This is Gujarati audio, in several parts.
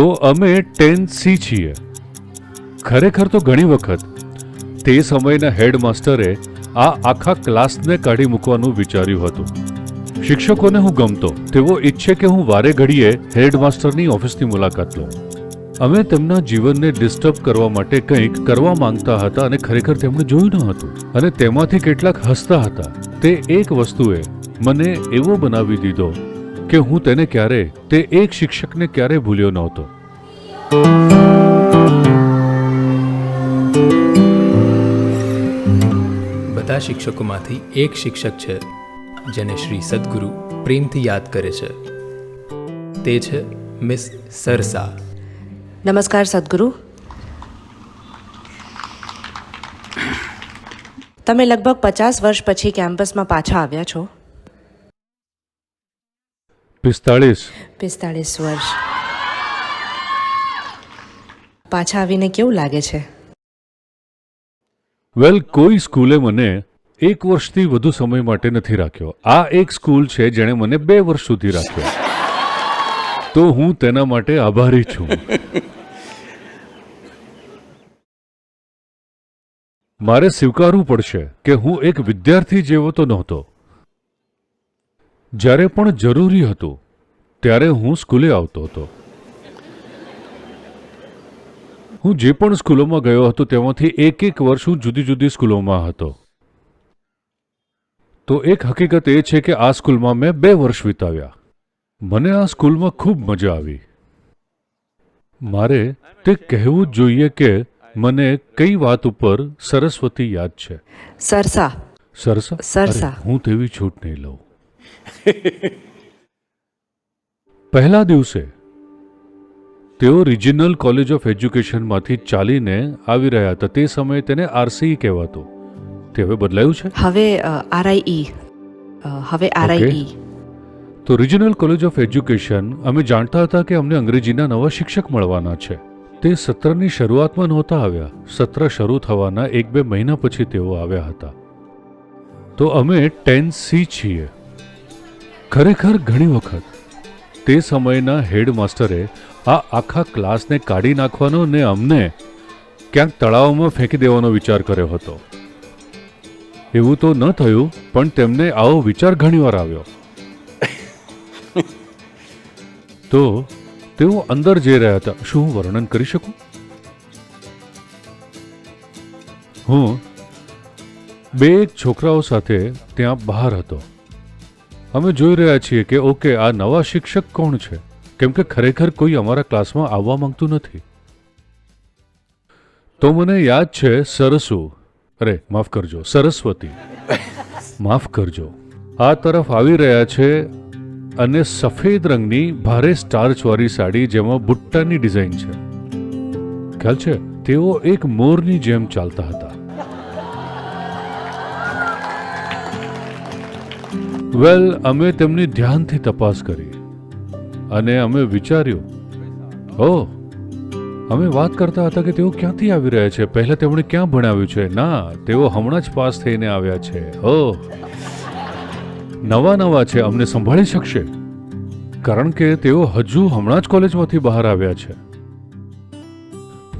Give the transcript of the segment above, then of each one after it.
તો અમે ટેન સી છીએ. ખરેખર તો ઘણી વખત તે સમયના હેડમાસ્ટરે આ આખા ક્લાસને કાઢી મૂકવાનું વિચાર્યું હતું. શિક્ષકોને હું ગમતો, તેઓ ઈચ્છે કે હું વારે ઘડીએ હેડમાસ્ટરની ઓફિસની મુલાકાત લઉં. અમે તેમના જીવનને ડિસ્ટર્બ કરવા માટે કંઈક કરવા માંગતા હતા અને ખરેખર તેમણે જોયું ન હતું. અને તેમાંથી કેટલાક હસતા હતા. તે એક વસ્તુએ મને એવો બનાવી દીધો કે હું તેને ક્યારે તે એક શિક્ષકને ક્યારે ભૂલ્યો નહોતો. બધા શિક્ષકોમાંથી એક શિક્ષક છે જેને શ્રી સદગુરુ પ્રેમથી યાદ કરે છે. તે છે મિસ સરસા. નમસ્કાર સદગુરુ. તમે લગભગ પચાસ વર્ષ પછી કેમ્પસમાં પાછા આવ્યા છો. પિસ્તાળીસ. પિસ્તાળીસ વર્ષ. પાછા આવીને કેવું લાગે છે? વેલ કોઈ સ્કૂલે મને એક વર્ષથી વધુ સમય માટે નથી રાખ્યો. આ એક સ્કૂલ છે જેણે મને બે વર્ષ સુધી રાખ્યો. તો હું તેના માટે આભારી છું. મારે સ્વીકારવું પડશે કે હું એક વિદ્યાર્થી જેવો તો નહોતો. જ્યારે પણ જરૂરી હતું ત્યારે હું સ્કૂલે આવતો હતો. હું જે પણ સ્કૂલોમાં ગયો હતો તેમાંથી એક એક વર્ષ હું જુદી જુદી સ્કૂલોમાં હતો. તો એક હકીકત એ છે કે આ સ્કૂલમાં મેં બે વર્ષ વિતાવ્યા. મને આ સ્કૂલમાં ખૂબ મજા આવી. મારે તે કહેવું જ જોઈએ કે મને કઈ વાત ઉપર સરસ્વતી યાદ છે. સરસા. સરસા? સરસા. હું તેવી છૂટ નહીં લઉં. પહેલા દિવસે તેઓ રિજિનલ કોલેજ ઓફ એજ્યુકેશનમાંથી ચાલીને આવી રહ્યા હતા. તે સમયે તેને આરસીઈ કહેવાતો. તે હવે બદલાયું છે? હવે આરઆઈઈ હવે આરઆઈઈ તો રિજિનલ કોલેજ ઓફ એજ્યુકેશન અમે જાણતા હતા કે અમને અંગ્રેજીના નવા શિક્ષક મળવાના છે. તે સત્રની શરૂઆતમાં નહોતા આવ્યા. સત્ર શરૂ થવાના એક બે મહિના પછી તેઓ આવ્યા હતા. તો અમે ટેન સી છીએ. ખરેખર ઘણી વખત તે સમયના હેડમાસ્ટરે આ આખા ક્લાસને કાઢી નાખવાનો ને અમને ક્યાંક તળાવમાં ફેંકી દેવાનો વિચાર કર્યો હતો. એવું તો ન થયું પણ તેમને આવો વિચાર ઘણીવાર આવ્યો. તો તેઓ અંદર જઈ રહ્યા હતા. શું હું વર્ણન કરી શકું? હું બે છોકરાઓ સાથે ત્યાં બહાર હતો. અમે જોઈ રહ્યા છીએ કે, ઓકે, આ નવા શિક્ષક કોણ છે? કેમ કે ખરેખર કોઈ અમારા ક્લાસમાં આવવા માંગતું નથી. તો મને યાદ છે સરસુ અરે, માફ કરજો, સરસ્વતી. માફ કરજો. આ તરફ આવી રહ્યા છે અને સફેદ રંગની ભારે સ્ટાર્ચવાળી સાડી જેમાં બુટ્ટાની ડિઝાઇન છે. ખ્યાલ છે? તેઓ એક મોરની જેમ ચાલતા હતા. વેલ અમે તેમની ધ્યાનથી તપાસ કરી. અને અમે વિચાર્યું ઓ અમે વાત કરતા હતા કે તેઓ ક્યાંથી આવી રહ્યા છે? પહેલા તેમણે ક્યાં ભણાવ્યું છે? ના, તેઓ હમણાં જ પાસ થઈને આવ્યા છે. ઓ નવા નવા છે, અમને સંભાળી શકશે? કારણ કે તેઓ હજુ હમણાં જ કોલેજમાંથી બહાર આવ્યા છે.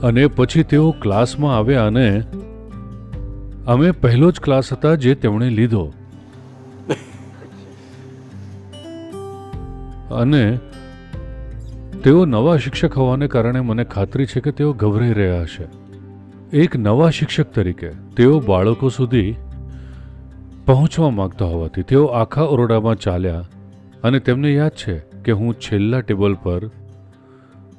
અને પછી તેઓ ક્લાસમાં આવ્યા અને અમે પહેલો જ ક્લાસ હતા જે તેમણે લીધો. અને તેઓ નવા શિક્ષક હોવાને કારણે મને ખાતરી છે કે તેઓ ગભરાઈ રહ્યા હશે. એક નવા શિક્ષક તરીકે તેઓ બાળકો સુધી પહોંચવા માંગતા હોવાથી તેઓ આખા ઓરડામાં ચાલ્યા અને તેમને યાદ છે કે હું છેલ્લા ટેબલ પર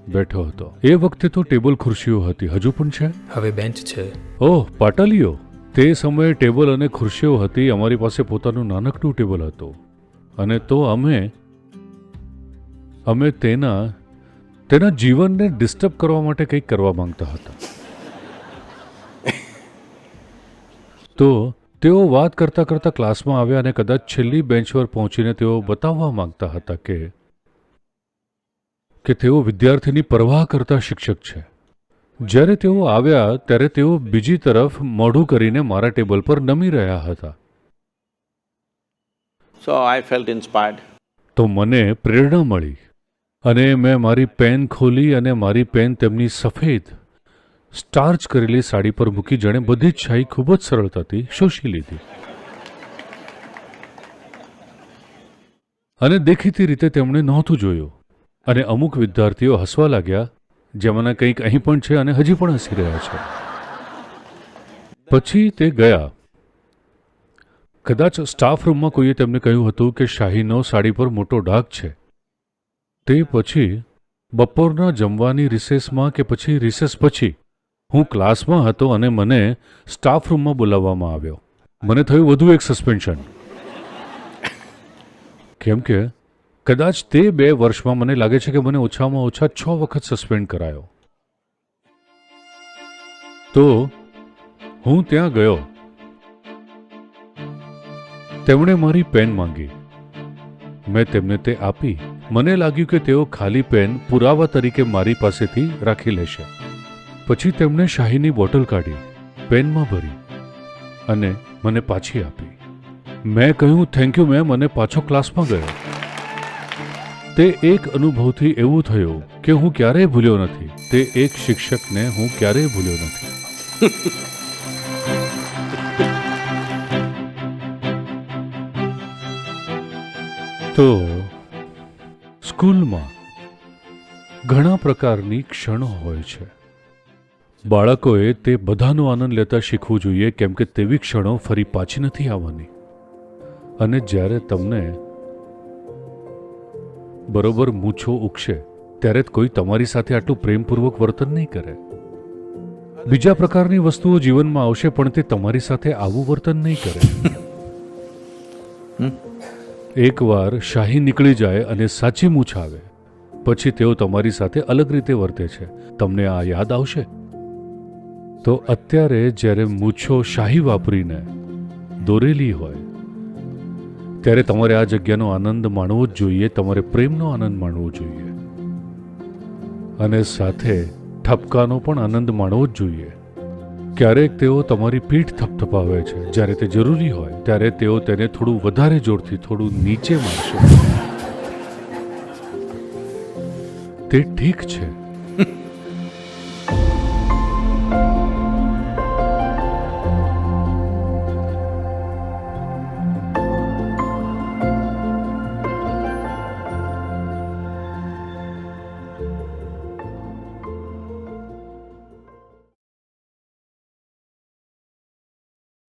બેઠો હતો. એ વખતે તો ટેબલ ખુરશીઓ હતી. હજુ પણ છે? હવે બેન્ચ છે. ઓહ પાટલીઓ! તે સમયે ટેબલ અને ખુરશીઓ હતી. અમારી પાસે પોતાનું નાનકડું ટેબલ હતું. અને તો અમે અમે તેના તેના જીવનને ડિસ્ટર્બ કરવા માટે કંઈક કરવા માંગતા હતા. તો તેઓ વાત કરતા કરતા ક્લાસમાં આવ્યા અને કદાચ છેલ્લી બેન્ચ પર પહોંચીને તેઓ બતાવવા માંગતા હતા કે કે તેઓ વિદ્યાર્થીની પરવાહ કરતા શિક્ષક છે. જ્યારે તેઓ આવ્યા ત્યારે તેઓ બીજી તરફ મોઢું કરીને મારા ટેબલ પર નમી રહ્યા હતા. સો આઈ ફેલ્ટ ઇન્સ્પાયર્ડ તો મને પ્રેરણા મળી. અને મેં મારી પેન ખોલી અને મારી પેન તેમની સફેદ સ્ટાર્ચ કરેલી સાડી પર મૂકી, જાણે બધી જ શાહી ખૂબ જ સરળતાથી શોષી લીધી. અને દેખીતી રીતે તેમણે નહોતું જોયું. અને અમુક વિદ્યાર્થીઓ હસવા લાગ્યા, જેમાંના કંઈક અહીં પણ છે અને હજી પણ હસી રહ્યા છે. પછી તે ગયા. કદાચ સ્ટાફ રૂમમાં કોઈએ તેમને કહ્યું હતું કે શાહીનો સાડી પર મોટો ડાઘ છે. તે પછી બપોરના જમવાની રિસેસમાં કે પછી રિસેસ પછી હું ક્લાસમાં હતો અને મને સ્ટાફ રૂમમાં બોલાવવામાં આવ્યો. મને થયું વધુ એક સસ્પેન્શન. કેમ કે કદાચ તે બે વર્ષમાં મને લાગે છે કે મને ઓછામાં ઓછા છ વખત સસ્પેન્ડ કરાયો. તો હું ત્યાં ગયો. તેમણે મારી પેન માંગી. મેં તેમને તે આપી. મને લાગ્યું કે તેઓ ખાલી પેન પુરાવા તરીકે મારી પાસેથી રાખી લેશે. પછી તેમણે શાહીની બોટલ કાઢી, પેનમાં ભરી અને મને પાછી આપી. મેં કહ્યું થેન્ક યુ મેમ અને પાછો ક્લાસમાં ગયો. તે એક અનુભવથી એવું થયું કે હું ક્યારેય ભૂલ્યો નથી. તે એક શિક્ષકને હું ક્યારેય ભૂલ્યો નથી. તો સ્કૂલમાં ઘણા પ્રકારની ક્ષણો હોય છે. બાળકોએ તે બધાનો આનંદ લેતા શીખવું જોઈએ કેમ કે તેવી ક્ષણો ફરી પાછી નથી આવવાની. અને જ્યારે તમને બરોબર મૂછો ઉગશે, ત્યારે કોઈ તમારી સાથે આટલું પ્રેમપૂર્વક વર્તન નહીં કરે. બીજા પ્રકારની વસ્તુઓ જીવનમાં આવશે, પણ તે તમારી સાથે આવું વર્તન નહીં કરે. એકવાર શાહી નીકળી જાય અને સાચી મૂછ આવે. પછી તેઓ તમારી સાથે અલગ રીતે વર્તે છે. તમને આ યાદ આવશે? તો અત્યારે જ્યારે મૂછો શાહી વાપરીને દોરેલી હોય, ત્યારે તમારે આ જગ્યાનો આનંદ માણવો જ જોઈએ, તમારે પ્રેમનો આનંદ માણવો જોઈએ. અને સાથે ઠપકાનો પણ આનંદ માણવો જ જોઈએ. ક્યારેક તેઓ તમારી પીઠ થપથપાવે છે. જ્યારે તે જરૂરી હોય, ત્યારે તેઓ તેને થોડું વધારે જોરથી, થોડું નીચે મારશે. તે ઠીક છે.